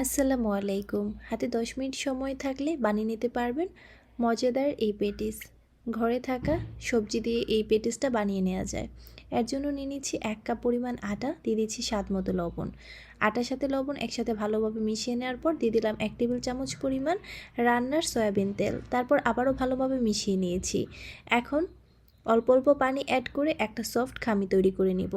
আসসালামু আলাইকুম। হাতে দশ মিনিট সময় থাকলে বানিয়ে নিতে পারবেন মজাদার এই পেটিস। ঘরে থাকা সবজি দিয়ে এই পেটিসটা বানিয়ে নেওয়া যায়। এর জন্য নিয়ে নিচ্ছি এক কাপ পরিমাণ আটা, দিয়ে দিচ্ছি স্বাদ মতো লবণ। আটার সাথে লবণ একসাথে ভালোভাবে মিশিয়ে নেওয়ার পর দিয়ে দিলাম এক টেবিল চামচ পরিমাণ রান্নার সয়াবিন তেল। তারপর আবারও ভালোভাবে মিশিয়ে নিয়েছি। এখন অল্প অল্প পানি অ্যাড করে একটা সফট খামি তৈরি করে নিব।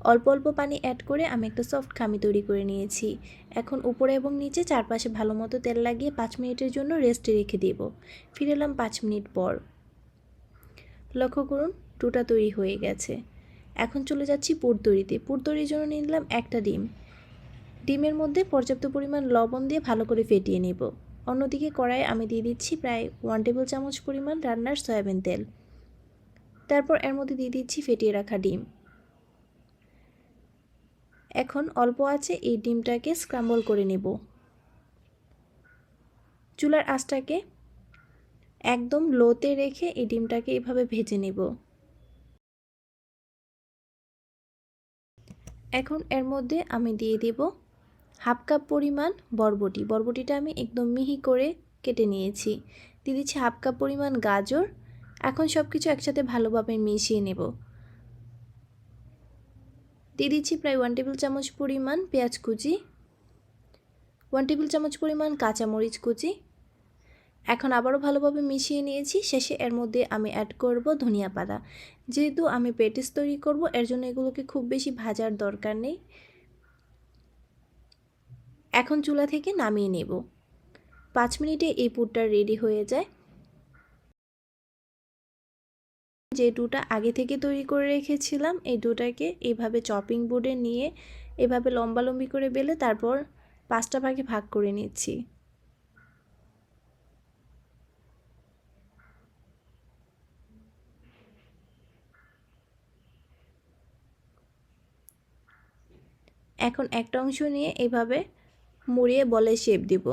অল্প অল্প পানি অ্যাড করে আমি একটা সফট খামি তৈরি করে নিয়েছি। এখন উপরে এবং নিচে চারপাশে ভালো মতো তেল লাগিয়ে পাঁচ মিনিটের জন্য রেস্টে রেখে দেব। ফিরে এলাম পাঁচ মিনিট পর। লক্ষ্য করুন টুটা তৈরি হয়ে গেছে। এখন চলে যাচ্ছি পুর তৈরিতে। পুর তৈরির জন্য নিলাম একটা ডিম। ডিমের মধ্যে পর্যাপ্ত পরিমাণ লবণ দিয়ে ভালো করে ফেটিয়ে নেব। অন্যদিকে কড়াইয়ে আমি দিয়ে দিচ্ছি প্রায় ওয়ান টেবিল চামচ পরিমাণ রান্নার সয়াবিন তেল। তারপর এর মধ্যে দিয়ে দিচ্ছি ফেটিয়ে রাখা ডিম। এখন অল্প আছে এই ডিমটাকে স্ক্রাম্বল করে নেব। চুলার আঁচটাকে একদম লোতে রেখে এই ডিমটাকে এভাবে ভেজে নেব। এখন এর মধ্যে আমি দিয়ে দেব হাফ কাপ পরিমাণ বরবটি। বরবটিটা আমি একদম মিহি করে কেটে নিয়েছি। দিয়ে দিচ্ছি হাফ কাপ পরিমাণ গাজর। এখন সব কিছু একসাথে ভালোভাবে মিশিয়ে নেব। দিয়ে দিচ্ছি প্রায় ওয়ান টেবিল চামচ পরিমাণ পেঁয়াজ কুচি ওয়ান টেবিল চামচ পরিমাণ কাঁচামরিচ কুচি। এখন আবারও ভালোভাবে মিশিয়ে নিয়েছি, শেষে এর মধ্যে আমি অ্যাড করব ধনিয়া পাতা। যেহেতু আমি পেটিস তৈরি করব, এর জন্য এগুলোকে খুব বেশি ভাজার দরকার নেই। এখন চুলা থেকে নামিয়ে নেব। পাঁচ মিনিটে এই পুরটা রেডি হয়ে যায়। যে ডুটা আগে থেকে তৈরি করে রেখেছিলাম, এই ডুটাকে এইভাবে চপিং বোর্ডে নিয়ে এভাবে লম্বালম্বি করে বেলে তারপর পাঁচটা ভাগে ভাগ করে নিচ্ছি। এখন একটা অংশ নিয়ে এভাবে মুড়িয়ে বলে শেপ দিব।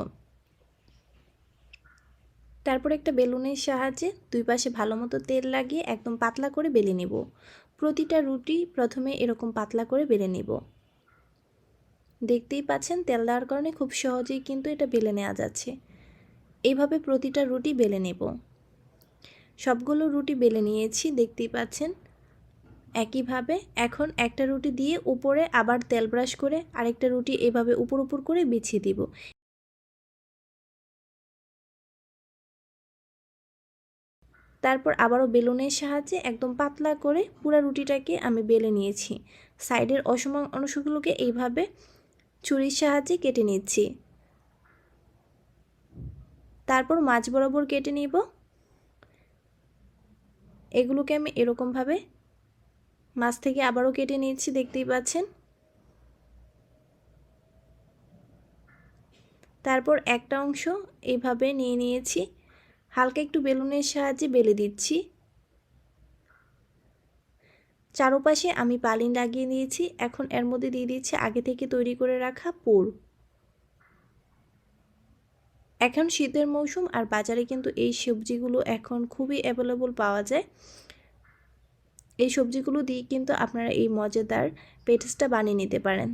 তারপর একটা বেলুনের সাহায্যে দুই পাশে ভালো মতো তেল লাগিয়ে একদম পাতলা করে বেলে নেব। প্রতিটা রুটি প্রথমে এরকম পাতলা করে বেলে নেব। দেখতেই পাচ্ছেন, তেল দেওয়ার কারণে খুব সহজেই কিন্তু এটা বেলে নেওয়া যাচ্ছে। এইভাবে প্রতিটা রুটি বেলে নেব। সবগুলো রুটি বেলে নিয়েছি, দেখতেই পাচ্ছেন। একইভাবে এখন একটা রুটি দিয়ে উপরে আবার তেল ব্রাশ করে আরেকটা রুটি এভাবে উপর উপর করে বিছিয়ে দিব। তারপর আবারও বেলুনের সাহায্যে একদম পাতলা করে পুরা রুটিটাকে আমি বেলে নিয়েছি। সাইডের অসমান অংশগুলোকে এইভাবে ছুরির সাহায্যে কেটে নিচ্ছি। তারপর মাছ বরাবর কেটে নিব। এগুলোকে আমি এরকমভাবে মাছ থেকে আবারও কেটে নিয়েছি, দেখতেই পাচ্ছেন। তারপর একটা অংশ এইভাবে নিয়ে নিয়েছি। হালকা একটু বেলুনের সাহায্যে বেলে দিচ্ছি। চারোপাশে আমি পালিন লাগিয়ে দিয়েছি এখন এর মধ্যে দিয়ে দিচ্ছি আগে থেকে তৈরি করে রাখা পুর। এখন শীতের মৌসুম আর বাজারে কিন্তু এই সবজিগুলো এখন খুবই অ্যাভেলেবল পাওয়া যায়। এই সবজিগুলো দিয়ে কিন্তু আপনারা এই মজাদার পেটিসটা বানিয়ে নিতে পারেন।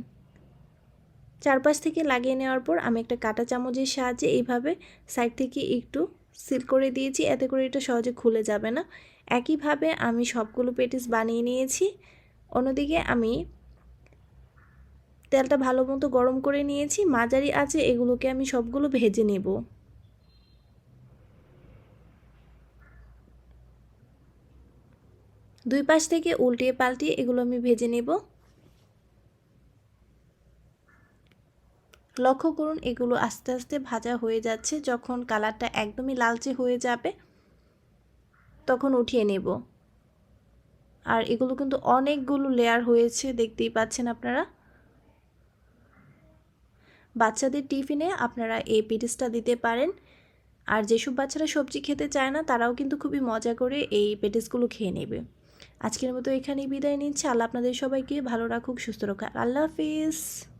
চারপাশ থেকে লাগিয়ে নেওয়ার পর আমি একটা কাটা চামচের সাহায্যে এইভাবে সাইড থেকে একটু সিল করে দিয়েছি, এতে করে এটা সহজে খুলে যাবে না। একইভাবে আমি সবগুলো পেটিস বানিয়ে নিয়েছি। অন্যদিকে আমি তেলটা ভালো মতো গরম করে নিয়েছি। মাঝারি আছে, এগুলোকে আমি সবগুলো ভেজে নেব। দুই পাশ থেকে উল্টিয়ে পাল্টিয়ে এগুলো আমি ভেজে নেব। লক্ষ্য করুন, এগুলো আস্তে আস্তে ভাজা হয়ে যাচ্ছে। যখন কালারটা একদমই লালচে হয়ে যাবে, তখন উঠিয়ে নেব। আর এগুলো কিন্তু অনেকগুলো লেয়ার হয়েছে, দেখতেই পাচ্ছেন আপনারা। বাচ্চাদের টিফিনে আপনারা এই পেটিসটা দিতে পারেন। আর যেসব বাচ্চারা সবজি খেতে চায় না, তারাও কিন্তু খুবই মজা করে এই পেটিসগুলো খেয়ে নেবে। আজকের মতো এখানেই বিদায় নিচ্ছে। আল্লাহ আপনাদের সবাইকে ভালো রাখুক, সুস্থ রাখুক। আল্লাহ হাফিজ।